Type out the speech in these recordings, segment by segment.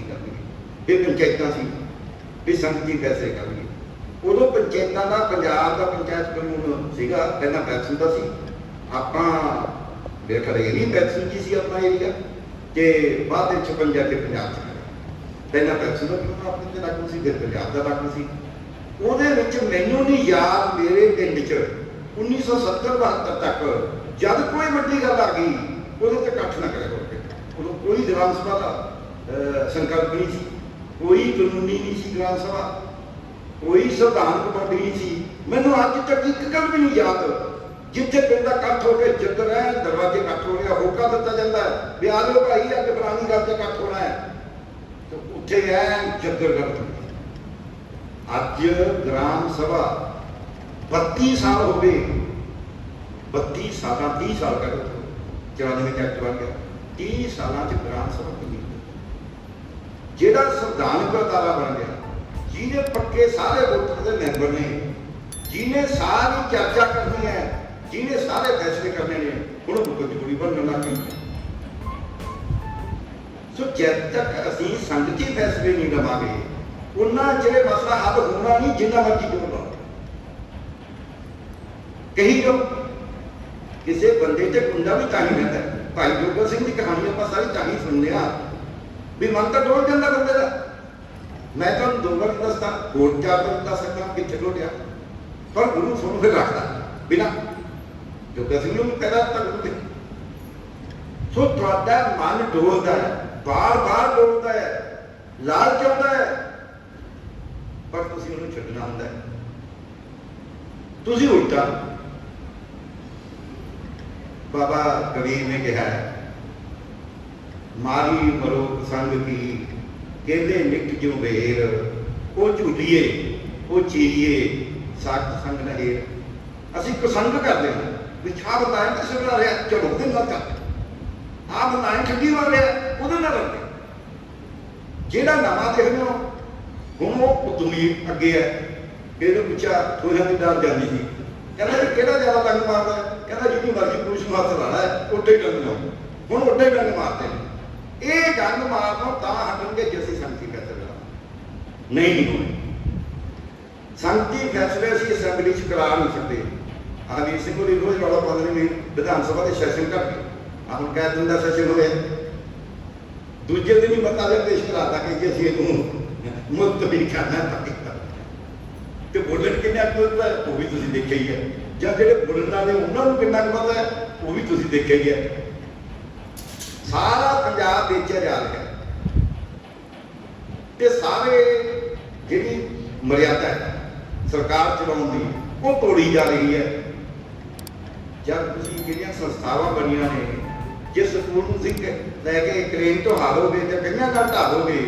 ਸੰਗਤੀ ਕਰਨਗੇ। ਇਹ ਪੰਚਾਇਤਾਂ ਸੀ। ਵੀ ਸੰਗਤੀ ਫੈਸਲੇ ਕਰਨਗੇ। ਉਦੋਂ ਪੰਚਾਇਤਾਂ ਦਾ, ਪੰਜਾਬ ਦਾ ਪੰਚਾਇਤ ਕਾਨੂੰਨ ਸੀਗਾ, ਪਹਿਲਾਂ ਪੈਨਸ਼ਨ ਦਾ ਸੀ। ਆਪਾਂ ਮੇਰੇ ਖਿਆਲ ਨਹੀਂ ਪੈਨਸ਼ਨ ਕੀ ਸੀ ਆਪਣਾ ਏਰੀਆ ਕਿ ਬਾਅਦ ਵਿੱਚ 56 ਤੇ ਪੰਜਾਬ ਚ ਪਹਿਲਾਂ ਪੈਨਸ਼ਨ ਦਾ ਕਾਨੂੰਨ ਆਪਣੇ ਤੇ ਲਾਗੂ ਸੀ, ਫਿਰ ਪੰਜਾਬ ਦਾ ਲਾਗੂ ਸੀ। ਉਹਦੇ ਵਿੱਚ ਮੈਨੂੰ ਨਹੀਂ ਯਾਦ ਮੇਰੇ ਪਿੰਡ 'ਚ 1970 72 ਤੱਕ ਜਦ ਕੋਈ ਵੱਡੀ ਗੱਲ ਆ ਗਈ, ਉਹਦੇ ਤੇ ਇਕੱਠ ਨਾ ਕਰਿਆ ਕਰੋ। ਉਦੋਂ ਕੋਈ ਗ੍ਰਾਮ ਸਭਾ ਦਾ ਸੰਕਲਪ ਨਹੀਂ ਸੀ। ਕੋਈ ਕਾਨੂੰਨੀ ਨਹੀਂ ਸੀ ਗ੍ਰਾਮ ਸਭਾ। ਕੋਈ ਸੰਵਿਧਾਨਕ ਬੋਡੀ ਨਹੀਂ ਸੀ। ਮੈਨੂੰ ਅੱਜ ਤੱਕ ਇੱਕ ਗੱਲ ਵੀ ਨਹੀਂ ਯਾਦ। ਜਿੱਥੇ ਪਿੰਡ ਦਾ ਇਕੱਠ ਹੋ ਕੇ ਜਿੱਦ ਰਹਿ ਦਰਵਾਜ਼ੇ ਇਕੱਠ ਹੋ ਗਿਆ ਹੋਕਾ ਦਿੱਤਾ ਜਾਂਦਾ ਹੈ। ਵੀ ਆ ਜਾਓ ਭਾਈ, ਅੱਜ ਫਲਾਣੀ ਗੱਲ ਤੇ ਇਕੱਠ ਹੋਣਾ ਹੈ। ਤੇ ਉੱਥੇ ਐ ਜੱਦਰ ਗੱਲ ਅੱਜ ਗ੍ਰਾਮ ਸਭਾ 32 ਸਾਲ ਹੋ ਗਏ। 32 ਸਾਲਾਂ 30 ਸਾਲ ਕਰ 94 ਚ ਬਣ ਗਿਆ। 30 ਸਾਲਾਂ ਚ ਗ੍ਰਾਮ ਸਭਾ ਬਣੀ ਜਿਹੜਾ ਸੰਵਿਧਾਨਕ ਅਦਾਰਾ ਬਣ ਗਿਆ, ਜਿਹਨੇ ਪੱਕੇ ਸਾਰੇ ਵੋਟਰ ਦੇ ਮੈਂਬਰ ਨੇ, ਜਿਹਨੇ ਸਾਰੀ ਚਰਚਾ ਕਰਨੀ ਹੈ, ਜਿਹਨੇ ਸਾਰੇ ਫੈਸਲੇ ਕਰਨੇ ਨੇ, ਹੁਣ ਉਹ ਕੋਈ ਜੁੜੀ ਬਣਨ ਲੱਗ ਗਈ ਸੋ ਜਦ ਤੱਕ ਅਸੀਂ ਸੰਗਤੀ ਫੈਸਲੇ ਨਹੀਂ ਲਵਾਂਗੇ, ਉਹਨਾਂ ਜਿਹੜੇ ਮਸਲਾ ਹੱਲ ਹੋਣਾ ਨਹੀਂ, ਜਿੰਨਾ ਮਰਜ਼ੀ ਜੋਰ ਲਾਓ ਕਹੀ ਜੋ ਕਿਸੇ ਬੰਦੇ ਤੇ ਗੁੰਡਾ ਵੀ ਤਾਂ ਹੀ ਰਹਿੰਦਾ ਭਾਈ ਜੋਗਾ ਸਿੰਘ ਦੀ ਕਹਾਣੀ ਆਪਾਂ ਸਾਰੀ ਤਾਂ ਹੀ ਸੁਣਦੇ ਆ ਵੀ ਮਨ ਤਾਂ ਡੋਲ ਜਾਂਦਾ ਬੰਦੇ ਦਾ। ਮੈਂ ਤੁਹਾਨੂੰ ਦੋ ਵਾਰ ਦੱਸਦਾ, ਹੋਰ ਚਾਰ ਦੱਸ ਸਕਦਾ ਕਿੱਥੇ ਡੋਲਿਆ ਪਰ ਗੁਰੂ ਸੁਣ ਫਿਰ ਰੱਖਦਾ, ਬਿਨਾ ਜੋਗਾ ਸਿੰਘ ਨੂੰ ਕਹਿੰਦਾ ਤਾਂ ਗੁਰੂ ਸੋ ਤੁਹਾਡਾ ਮਨ ਡੋਲਦਾ ਹੈ, ਬਾਰ-ਬਾਰ ਡੋਲਦਾ ਹੈ ਲਾਲਚ ਆਉਂਦਾ ਹੈ। ਪਰ ਤੁਸੀਂ ਉਹਨੂੰ ਛੱਡਣਾ ਹੁੰਦਾ ਹੈ। ਤੁਸੀਂ ਉਲਟਾ। ਬਾਬਾ ਕਬੀਰ ਨੇ ਕਿਹਾ ਹੈ ਮਾਰੀ ਮਰੋ ਸੰਗ ਕੀ? ਕਹਿੰਦੇ ਨਿਕ ਜੋ ਵੇਰ ਉਹ ਝੂਠੀਏ ਉਹ ਚੀਰੀਏ ਸੱਚ ਸੰਗ ਨਹੇਰ ਅਸੀਂ ਕੁਸੰਗ ਕਰਦੇ ਹਾਂ, ਵੀ ਛਾ ਬਤਾਇਆ ਕਿਸੇ ਬਣਾ ਰਿਹਾ, ਚਲੋ ਉਹਦੇ ਨਾਲ ਕਰ ਆ ਬਤਾਇਆ ਠੱਗੀ ਮਾਰ ਰਿਹਾ, ਉਹਦੇ ਨਾਲ ਕਰਦੇ ਜਿਹੜਾ ਨਵਾਂ ਦੇਖਦੇ ਹੋ, ਹੁਣ ਉਹ ਦੁਨੀ ਅੱਗੇ ਹੈ। ਇਹਨੂੰ ਪੁੱਛਿਆ ਥੋੜ੍ਹਾ ਦੀ ਡਰ ਜਾਂਦੀ ਸੀ। ਕਹਿੰਦਾ ਜੀ ਕਿਹੜਾ ਜ਼ਿਆਦਾ ਡੰਗ ਮਾਰਦਾ ਕਹਿੰਦਾ ਜਿਹਦੀ ਮਰਜ਼ੀ ਪੁਲਿਸ ਨੂੰ ਹੱਥ ਲਾਣਾ ਹੈ ਉੱਡੇ ਡੰਗ ਲਾਓ। ਹੁਣ ਉੱਡੇ ਡੰਗ ਮਾਰਦੇ ਨੇ। ਇਹ ਡੰਗ ਮਾਰਨੋਂ ਤਾਂ ਹਟਣਗੇ ਜੇ ਅਸੀਂ ਸੰਗਤੀ ਫੈਸਲੇ ਨਹੀਂ ਨਹੀਂ ਹੋਣੇ। ਸੰਗਤੀ ਫੈਸਲੇ ਅਸੀਂ ਅਸੈਂਬਲੀ ਚ ਕਰਾ ਨਹੀਂ ਸਕਦੇ। ਆਵੀਰ ਸਿੰਘ ਹੋਰੀ ਰੋਜ਼ ਰੌਲਾ ਪਾਉਂਦੇ ਨੇ ਵੀ ਵਿਧਾਨ ਸਭਾ ਦੇ ਸੈਸ਼ਨ ਆਹ ਹੁਣ ਕਹਿ ਦਿੰਦਾ ਸੈਸ਼ਨ ਹੋਇਆ ਦੂਜੇ ਦਿਨ ਹੀ ਮਤਾ ਪੇਸ਼ ਕਰਾਤਾ ਕਿ ਜੀ ਅਸੀਂ ਇਹਨੂੰ ਮੁਕਤ ਵੀ ਕਰਨਾ ਤਾਂ ਤੇ ਬੋਲਣ ਕਿੰਨਾ ਕੁ ਪਤਾ ਉਹ ਵੀ ਤੁਸੀਂ ਦੇਖਿਆ ਹੀ ਹੈ। ਜਾਂ ਜਿਹੜੇ ਬੋਲਣ ਵਾਲੇ ਉਹਨਾਂ ਨੂੰ ਕਿੰਨਾ ਕੁ ਪਤਾ ਹੈ ਉਹ ਵੀ ਤੁਸੀਂ ਦੇਖਿਆ ਹੀ ਹੈ। ਸਾਰਾ ਪੰਜਾਬ ਵੇਚਿਆ ਜਾ ਰਿਹਾ ਤੇ ਸਾਰੇ ਜਿਹੜੀ ਮਰਿਆਦਾ ਹੈ, ਸਰਕਾਰ ਚਲਾਉਣ ਦੀ, ਉਹ ਤੋੜੀ ਜਾ ਰਹੀ ਹੈ। ਜਦ ਤੁਸੀਂ ਜਿਹੜੀਆਂ ਸੰਸਥਾਵਾਂ ਬਣੀਆਂ ਨੇ, ਜੇ ਸਕੂਲ ਨੂੰ ਸਿੱਖ ਲੈ ਕੇ ਕ੍ਰੇਨ ਤੋਂ ਹਾਰੋਗੇ ਤੇ ਕਈਆਂ ਘੱਟ ਹਾਲੋਗੇ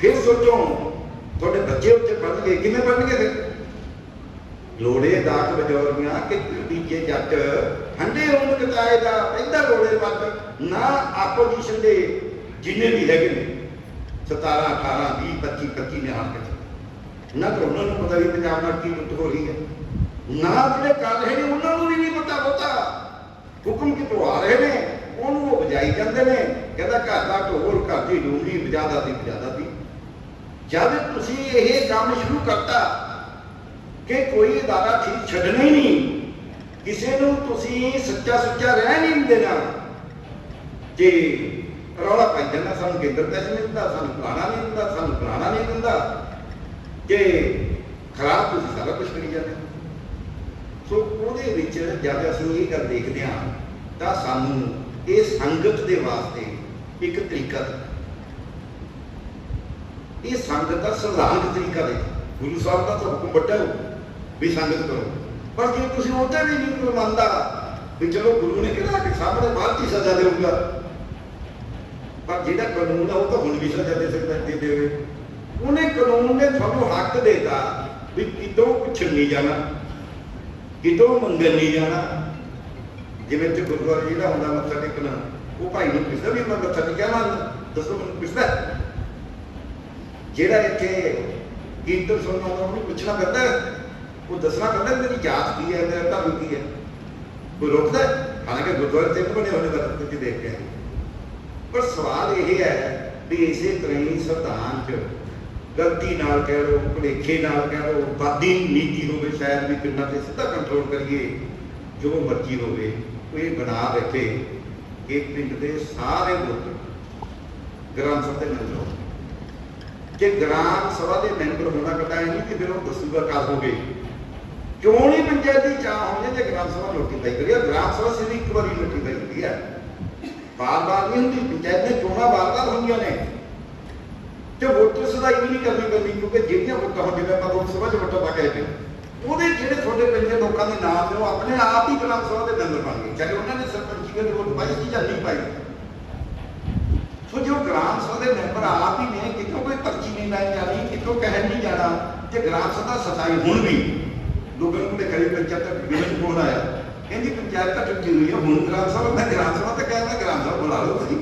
ਫਿਰ ਸੋਚੋ, ਤੁਹਾਡੇ ਬੱਚੇ ਉੱਥੇ ਪੜ੍ਹਨਗੇ, ਕਿਵੇਂ ਪੜਨਗੇ ਫਿਰ? ਲੋੜੇ ਦਾਤ ਬਜੋਰੀਆਂ ਕਿ ਤੀਜੇ ਜੱਟ ਹੰਡੇ ਹੋਣ ਕਤਾਏ ਦਾ ਪੈਂਦਾ ਲੋੜੇ ਪੱਤ ਨਾ ਆਪੋਜੀਸ਼ਨ ਦੇ ਜਿੰਨੇ ਵੀ ਹੈਗੇ ਨੇ 17 18 20 25 25 ਨੇ ਹਾਰ ਕੇ ਨਾ ਤਾਂ ਉਹਨਾਂ ਨੂੰ ਪਤਾ ਵੀ ਪੰਜਾਬ ਨਾਲ ਕੀ ਲੁੱਟ ਹੋ ਰਹੀ ਹੈ। ਨਾ ਜਿਹੜੇ ਕਰ ਰਹੇ ਨੇ, ਉਹਨਾਂ ਨੂੰ ਵੀ ਨਹੀਂ ਪਤਾ ਬਹੁਤਾ। ਹੁਕਮ ਕਿਤੋਂ ਆ ਰਹੇ ਨੇ, ਉਹਨੂੰ ਉਹ ਵਜਾਈ ਜਾਂਦੇ ਨੇ, ਕਹਿੰਦਾ ਘਰ ਦਾ ਢੋਲ, ਘਰ ਦੀ ਡੂੰਗੀ ਵਜਾਦਾ ਦੀ ਵਜਾਦਾ ਦੀ। ਜਦ ਤੁਸੀਂ ਇਹ ਕੰਮ ਸ਼ੁਰੂ ਕਰਤਾ ਕਿ ਕੋਈ ਅਦਾਰਾ ਠੀਕ ਛੱਡਣਾ ਹੀ ਨਹੀਂ ਕਿਸੇ ਨੂੰ ਤੁਸੀਂ ਸੱਚਾ ਸੁੱਚਾ ਰਹਿ ਨਹੀਂ ਦੇਣਾ। ਜੇ ਰੌਲਾ ਪੈ ਜਾਂਦਾ, ਸਾਨੂੰ ਕੇਂਦਰ ਪੈਸੇ ਨਹੀਂ ਦਿੰਦਾ ਸਾਨੂੰ ਫਲਾਣਾ ਨਹੀਂ ਦਿੰਦਾ ਸਾਨੂੰ ਫਲਾਣਾ ਨਹੀਂ ਦਿੰਦਾ। ਜੇ ਖਰਾਬ ਤੁਸੀਂ ਸਾਰਾ ਕੁਝ ਕਰੀ ਜਾਂਦੇ ਸੋ ਉਹਦੇ ਵਿੱਚ ਜਦ ਅਸੀਂ ਇਹ ਗੱਲ ਦੇਖਦੇ ਹਾਂ, ਤਾਂ ਸਾਨੂੰ ਇਹ ਸੰਗਤ ਦੇ ਵਾਸਤੇ ਇੱਕ ਤਰੀਕਾ ਇਹ ਸੰਗਤ ਦਾ ਸੰਵਿਧਾਨਕ ਤਰੀਕਾ ਦੇ ਗੁਰੂ ਸਾਹਿਬ ਦਾ ਤਾਂ ਹੁਕਮ ਵੱਡਾ ਹੋ, ਵੀ ਸੰਗਤ ਕਰੋ। ਪਰ ਜੇ ਤੁਸੀਂ ਉਹਦੇ ਵੀ ਨਹੀਂ ਕੋਈ ਮੰਨਦਾ ਵੀ ਚਲੋ ਗੁਰੂ ਨੇ ਕਿਹਾ ਕਿ ਸਾਹਮਣੇ ਬਾਅਦ ਦੀ ਸਜ਼ਾ ਦੇਊਗਾ। ਪਰ ਜਿਹੜਾ ਕਾਨੂੰਨ ਆ, ਉਹ ਤਾਂ ਹੁਣ ਵੀ ਸਜ਼ਾ ਦੇ ਸਕਦਾ ਦੇ ਦੇਵੇ। ਉਹਨੇ ਕਾਨੂੰਨ ਨੇ ਤੁਹਾਨੂੰ ਹੱਕ ਦੇਤਾ ਵੀ ਕਿਤੋਂ ਪੁੱਛਣ ਨਹੀਂ ਜਾਣਾ, ਕਿਤੋਂ ਮੰਗਣ ਨਹੀਂ ਜਾਣਾ। ਜਿਵੇਂ ਤੇ ਗੁਰਦੁਆਰਾ ਜਿਹੜਾ ਹੁੰਦਾ ਮੱਥਾ ਟੇਕਣਾ, ਉਹ ਭਾਈ ਨੂੰ ਪੁੱਛਦਾ ਵੀ ਮੈਂ ਮੱਥਾ ਟੇਕਿਆ ਨਾ, ਦੱਸੋ ਮੈਨੂੰ ਪੁੱਛਦਾ ਜਿਹੜਾ ਇੱਥੇ ਕੀਰਤਨ ਸੁਣਨਾ ਆਉਂਦਾ ਉਹਨੂੰ ਪੁੱਛਣਾ ਪੈਂਦਾ ਉਹ ਦੱਸਣਾ ਪੈਂਦਾ ਮੇਰੀ ਜਾਤ ਕੀ ਹੈ? ਮੇਰਾ ਧਰਮ ਕੀ ਹੈ? ਕੋਈ ਰੋਕਦਾ ਹਾਲਾਂਕਿ ਗੁਰਦੁਆਰੇ ਤੇ ਬਣੇ ਹੋਣੇ ਵਰਤ ਤੇ ਦੇਖ ਕੇ ਪਰ ਸਵਾਲ ਇਹ ਹੈ ਵੀ ਇਸੇ ਤਰ੍ਹਾਂ ਹੀ ਸੰਵਿਧਾਨ 'ਚ ਗਲਤੀ ਨਾਲ ਕਹਿ ਲਓ, ਭੁਲੇਖੇ ਨਾਲ ਕਹਿ ਲਓ, ਵਾਦੀ ਨੀਤੀ ਹੋਵੇ ਸ਼ਾਇਦ ਵੀ ਪਿੰਡਾਂ ਤੇ ਸਿੱਧਾ ਕੰਟਰੋਲ ਕਰੀਏ, ਜੋ ਮਰਜ਼ੀ ਹੋਵੇ, ਉਹ ਬਣਾ ਬੈਠੇ ਕਿ ਪਿੰਡ ਦੇ ਸਾਰੇ ਵੋਟਰ ਗ੍ਰਾਮ ਸਭਾ ਦੇ ਮੈਂਬਰ ਹੋਣ। ਜੇ ਗ੍ਰਾਮ ਸਭਾ ਦੇ ਮੈਂਬਰ ਹੋਣਾ ਕਟਾਇਆ ਨਹੀਂ ਕਿ ਫਿਰ ਉਹ ਦੱਸੂਗਾ ਕਦ ਹੋਵੇ ਕਿਉਂ ਨਹੀਂ ਪੰਚਾਇਤ ਦੀ ਚਾਹ ਹੁੰਦੀ ਜੇ ਗ੍ਰਾਮ ਸਭਾ ਲੋਕੀ ਪਈ ਕਰੀ ਗ੍ਰਾਮ ਸਭਾ ਸਿਰਫ ਇੱਕ ਵਾਰੀ ਲੋਕੀ ਹੁੰਦੀ ਹੈ ਬਾਰ-ਬਾਰ ਨਹੀਂ ਹੁੰਦੀ, ਪੰਚਾਇਤ ਦੇ ਚੋਣਾਂ ਬਾਰ-ਬਾਰ ਹੁੰਦੀਆਂ ਨੇ। ਤੇ ਵੋਟਰ ਸਦਾਈ ਵੀ ਨਹੀਂ ਕਰਨੀ ਪੈਂਦੀ, ਕਿਉਂਕਿ ਜਿਹੜੀਆਂ ਵੋਟਾਂ ਹੁਣ ਆਪਾਂ ਲੋਕ ਸਭਾ 'ਚ ਵੋਟਾਂ ਪਾ ਕੇ ਆਏ ਉਹਦੇ ਜਿਹੜੇ ਤੁਹਾਡੇ ਪਿੰਡ ਦੇ ਲੋਕਾਂ ਦੇ ਨਾਮ ਨੇ, ਉਹ ਆਪਣੇ ਆਪ ਹੀ ਗ੍ਰਾਮ ਸਭਾ ਦੇ ਮੈਂਬਰ ਬਣ ਗਏ। ਚਾਹੇ ਉਹਨਾਂ ਨੇ ਸਰਪੰਚੀ ਦੇ ਵੋਟ ਪਾਈ ਸੀ ਜਾਂ ਨਹੀਂ ਪਾਈ। ਸੋ ਜੋ ਗ੍ਰਾਮ ਸਭਾ ਦੇ ਮੈਂਬਰ ਆਪ ਹੀ ਨੇ, ਕਿਤੋਂ ਕੋਈ ਪਰਚੀ ਨਹੀਂ ਲਾਈ ਜਾਣੀ ਕਿਤੋਂ ਕਹਿਣ ਨਹੀਂ ਜਾਣਾ, ਤੇ ਗ੍ਰਾਮ ਸਭਾ ਸਤਾਈ ਹੁਣ ਵੀ ਲੋਕਾਂ ਨੂੰ ਕਰੀ ਪੰਚਾਇਤ ਤੱਕ ਕੋਲ ਆਇਆ। ਕਹਿੰਦੀ ਪੰਚਾਇਤ ਤਾਂ ਟੁੱਟੀ ਹੋਈ ਹੈ ਹੁਣ ਗ੍ਰਾਮ ਸਭਾ, ਮੈਂ ਗ੍ਰਾਮ ਸਭਾ ਤੇ ਕਹਿੰਦਾ ਗ੍ਰਾਮ ਸਭਾ ਬੁਲਾ ਲਓ ਤੁਸੀਂ।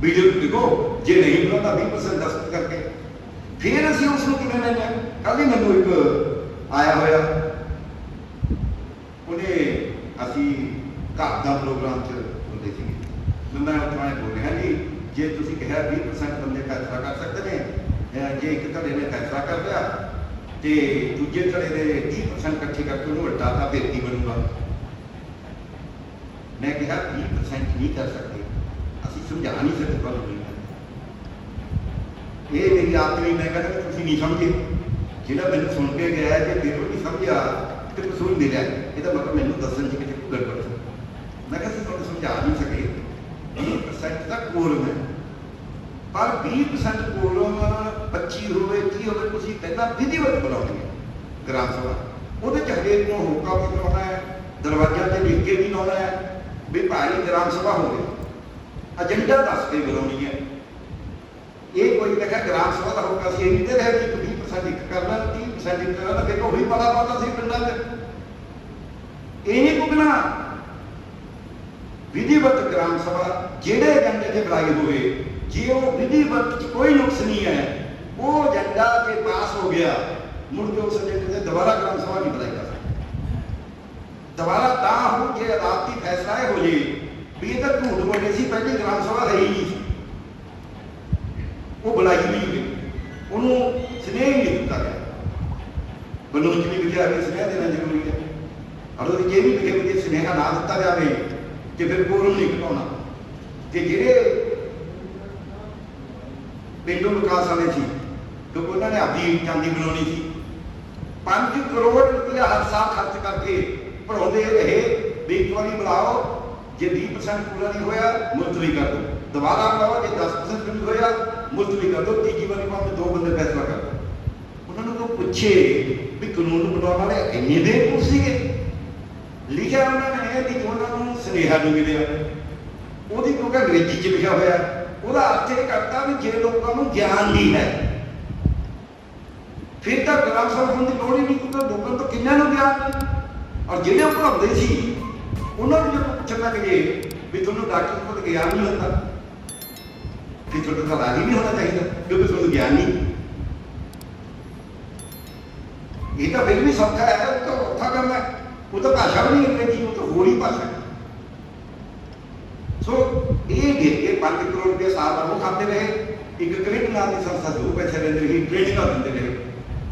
ਵੀਡੀਓ ਲਿਖੋ ਜੇ ਨਹੀਂ ਬੁਲਾਉਂਦਾ 20% ਦਸਤਖਤ ਕਰਕੇ। ਫਿਰ ਅਸੀਂ ਉਸ ਨੂੰ ਕਿਵੇਂ ਲੈਂਦੇ ਕੱਲ ਹੀ ਮੈਨੂੰ ਇੱਕ ਆਇਆ ਹੋਇਆ। ਉਹਨੇ ਅਸੀਂ ਘਰ ਦਾ ਪ੍ਰੋਗਰਾਮ ਚ ਹੁੰਦੇ ਸੀਗੇ। ਮੈਂ ਉੱਥੋਂ ਆਏ ਬੋਲ ਰਿਹਾ ਜੀ, ਜੇ ਤੁਸੀਂ ਕਿਹਾ 20% ਬੰਦੇ ਫੈਸਲਾ ਕਰ ਸਕਦੇ ਨੇ ਜੇ ਇੱਕ ਘਰੇ ਨੇ ਫੈਸਲਾ ਕਰ ਲਿਆ ਤੇ ਦੂਜੇ ਧੜੇ ਦੇ 30% ਇਕੱਠੇ ਕਰਕੇ ਉਹਨੂੰ ਵੱਡਾ ਫਿਰ ਕੀ ਬਣੂਗਾ? ਮੈਂ ਕਿਹਾ 20% ਨਹੀਂ ਕਰ ਸਕਦੇ। ਅਸੀਂ ਸਮਝਾ ਨਹੀਂ ਸਕਦੇ ਤੁਹਾਨੂੰ ਇਹ ਮੇਰੀ ਆਤਮੀ ਮੈਂ ਕਹਿੰਦਾ ਤੁਸੀਂ ਨਹੀਂ ਸਮਝੇ। ਜਿਹੜਾ ਮੈਨੂੰ ਸੁਣ ਕੇ ਗਿਆ ਹੈ, ਜੇ ਫਿਰ ਨਹੀਂ ਸਮਝਿਆ, ਤੇ ਕਸੂਰ ਮਿਲਿਆ ਇਹਦਾ ਮਤਲਬ ਮੈਨੂੰ ਦੱਸਣ ਚ ਕਿਤੇ ਕੋਈ ਗੜਬੜ ਸੀ ਮੈਂ ਕਿਹਾ ਤੁਹਾਨੂੰ ਸਮਝਾ ਨਹੀਂ ਸਕੇ। 20% ਦਾ ਕੋਲ ਹੈ ਪਰ 20% ਹੋਵੇ ਵਿਧੀਵਤ ਬੁਲਾਉਣੀ ਹੈ ਗ੍ਰਾਮ ਸਭਾ ਉਹਦੇ ਚ ਹਰੇਕ ਨੂੰ ਹੋਕਾ ਵੀ ਲਾਉਣਾ ਹੈ, ਦਰਵਾਜ਼ਿਆਂ ਤੇ ਲਿਖ ਕੇ ਵੀ ਲਾਉਣਾ ਹੈ, ਵੀ ਭਾਈ ਗ੍ਰਾਮ ਸਭਾ ਹੋਵੇ। ਏਜੰਡਾ ਦੱਸ ਕੇ ਬੁਲਾਉਣੀ ਹੈ। ਇਹ ਕੋਈ ਦੇਖਿਆ ਗ੍ਰਾਮ ਸਭਾ ਦਾ ਹੋਕਾ ਸੀ, ਇਹ ਨਹੀਂ ਤੇ 20% ਇੱਕ ਕਰਨਾ 30% ਇੱਕ ਕਰਨਾ ਫਿਰ ਉਹੀ ਪਤਾ ਪਾਉਂਦਾ ਸੀ ਪਿੰਡਾਂ 'ਚ। ਇਹ ਨਹੀਂ ਪੁੱਗਣਾ ਵਿਧੀਵਤ ਗ੍ਰਾਮ ਸਭਾ, ਜਿਹੜੇ ਏਜੰਡੇ ਤੇ ਬੁਲਾਈ ਹੋਵੇ, ਜੇ ਉਹ ਵਿਧੀਵਤ ਚ ਕੋਈ ਨੁਕਸ ਨਹੀਂ ਹੈ ਉਹ ਏਜੰਡਾ ਜੇ ਪਾਸ ਹੋ ਗਿਆ, ਮੁੜ ਕੇ ਉਸ ਏਜੰਡੇ ਤੇ ਦੁਬਾਰਾ ਗ੍ਰਾਮ ਸਭਾ ਨਹੀਂ ਬੁਲਾਈ ਜਾ ਸਕਦੀ ਦੁਬਾਰਾ ਤਾਂ ਹੋ ਜੇ ਅਦਾਲਤੀ ਫੈਸਲਾ ਇਹ ਹੋ ਜੇ ਵੀ ਇਹ ਤਾਂ ਝੂਠ ਬੋਲੇ ਸੀ, ਪਹਿਲੀ ਗ੍ਰਾਮ ਸਭਾ ਰਹੀ ਨਹੀਂ ਸੀ। ਉਹ ਬੁਲਾਈ ਨਹੀਂ ਗਈ। ਉਹਨੂੰ ਸਨੇਹ ਨਹੀਂ ਦਿੱਤਾ ਗਿਆ। ਬਲੋਚ ਵੀ ਲਿਖਿਆ ਸਨੇਹ ਦੇਣਾ ਜ਼ਰੂਰੀ ਹੈ। ਔਰ ਉਹਦੇ ਜੇ ਵੀ ਲਿਖਿਆ ਕਿ ਜੇ ਨਾ ਦਿੱਤਾ ਜਾਵੇ, ਤੇ ਫਿਰ ਕੋਰਮ ਨਹੀਂ ਘਟਾਉਣਾ। ਤੇ ਜਿਹੜੇ ਪਿੰਡੂ ਵਿਕਾਸ ਵਾਲੇ ਸੀ ਕਿਉਂਕਿ ਉਹਨਾਂ ਨੇ ਆਪਣੀ ਚਾਂਦੀ ਬਣਾਉਣੀ ਸੀ। 5 ਕਰੋੜ ਰੁਪਇਆ ਹਰ ਸਾਲ ਖਰਚ ਕਰਕੇ ਪੜਾਉਂਦੇ ਰਹੇ ਵੀ ਇੱਕ ਵਾਰੀ ਬੁਲਾਓ ਜੇ 20% ਪੂਰਾ ਨਹੀਂ ਹੋਇਆ ਮੁਲਤਵੀ ਕਰ ਦਿਓ। ਦੁਬਾਰਾ ਬੁਲਾਓ ਜੇ 10% ਵੀ ਹੋਇਆ ਮੁਲਤਵੀ ਕਰ ਦਿਓ। ਤੀਜੀ ਵਾਰੀ ਭਾਵੇਂ ਦੋ ਬੰਦੇ ਫੈਸਲਾ ਕਰ ਉਹਨਾਂ ਨੂੰ ਕੋਈ ਪੁੱਛੇ ਵੀ ਕਾਨੂੰਨ ਬਣਾਉਣ ਵਾਲੇ ਇੰਨੇ ਬੇਵਕੂਫ ਸੀਗੇ। ਲਿਖਿਆ ਉਹਨਾਂ ਨੇ ਵੀ ਉਹਨਾਂ ਨੂੰ ਸੁਨੇਹਾ ਨਹੀਂ ਮਿਲਿਆ। ਉਹਦੀ ਕਿਉਂਕਿ ਅੰਗਰੇਜ਼ੀ ਚ ਲਿਖਿਆ ਹੋਇਆ, ਉਹਦਾ ਅਰਥ ਇਹ ਕਰਤਾ ਵੀ ਜੇ ਲੋਕਾਂ ਨੂੰ ਗਿਆਨ ਨਹੀਂ ਹੈ ਫਿਰ ਤਾਂ ਗ੍ਰਾਮ ਸਭਾ ਹੋਣ ਦੀ ਲੋੜ ਹੀ ਨਹੀਂ ਕਿਉਂਕਿ ਲੋਕਾਂ ਤੋਂ ਕਿੰਨਾ ਨੂੰ ਗਿਆਨ ਔਰ ਜਿਹੜੇ ਉਹ ਪੜਾਉਂਦੇ ਸੀ, ਉਹਨਾਂ ਨੂੰ ਜਦੋਂ ਪੁੱਛਣ ਲੱਗ ਗਏ ਵੀ ਤੁਹਾਨੂੰ ਡਾਕਟਰ ਕੋਲ ਗਿਆਨ ਨਹੀਂ ਹੁੰਦਾ। ਕਿ ਤੁਹਾਡਾ ਤਾਂ ਇਲਾਜ ਨਹੀਂ ਹੋਣਾ ਚਾਹੀਦਾ, ਕਿਉਂਕਿ ਤੁਹਾਨੂੰ ਗਿਆਨ ਨਹੀਂ। ਇਹ ਤਾਂ ਫਿਰ ਵੀ ਸੌਖਾ ਹੈ, ਉਹ ਤਾਂ ਔਖਾ ਕੰਮ ਹੈ। ਉਹ ਤਾਂ ਭਾਸ਼ਾ ਵੀ ਨਹੀਂ ਅੰਗਰੇਜ਼ੀ ਉਹ ਤਾਂ ਹੋਰ ਹੀ ਭਾਸ਼ਾ ਸੋ ਇਹ ਗਿਰ ਕੇ 5 ਕਰੋੜ ਰੁਪਏ ਸਾਲ ਦਾ ਉਹ ਖਾਂਦੇ ਰਹੇ, ਇੱਕ ਕ੍ਰਿਕਟ ਨਾਲ ਦੀ ਸੰਸਥਾ ਜੋ ਪੈਸੇ ਲੈਂਦੇ ਰਹੀ ਟ੍ਰੇਨਿੰਗਾਂ ਦਿੰਦੇ ਰਹੇ।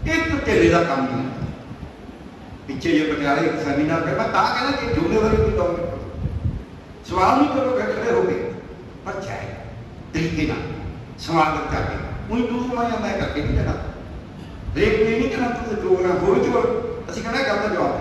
ਇੱਕ ਢੇਲੇ ਦਾ ਕੰਮ ਨਹੀਂ। ਪਿੱਛੇ ਜੇ ਪਟਿਆਲੇ ਇੱਕ ਸੈਮੀਨਾਰ ਪਿਆ ਮੈਂ ਤਾਂ ਕਹਿੰਦਾ ਕਿ ਜ਼ਿੰਮੇਵਾਰੀ ਵੀ ਲਓਗੇ ਸਵਾਲ ਨਹੀਂ ਕਰੋ ਖੜੇ ਹੋ ਗਏ, ਪਰ ਚਾਹੇ, ਤਰੀਕੇ ਨਾਲ ਸਵਾਗਤ ਕਰਕੇ ਉਹੀ ਦੂਰ ਮੈਂ ਮੈਂ ਕਰਕੇ ਨਹੀਂ ਦੇਣਾ ਰੇਪ ਨਹੀਂ ਕਰਨਾ ਤੁਸੀਂ ਪ੍ਰੋਗਰਾਮ ਹੋਵੇ ਜੋ ਅਸੀਂ ਕਹਿੰਦਾ ਗੱਲ ਦਾ ਜਵਾਬ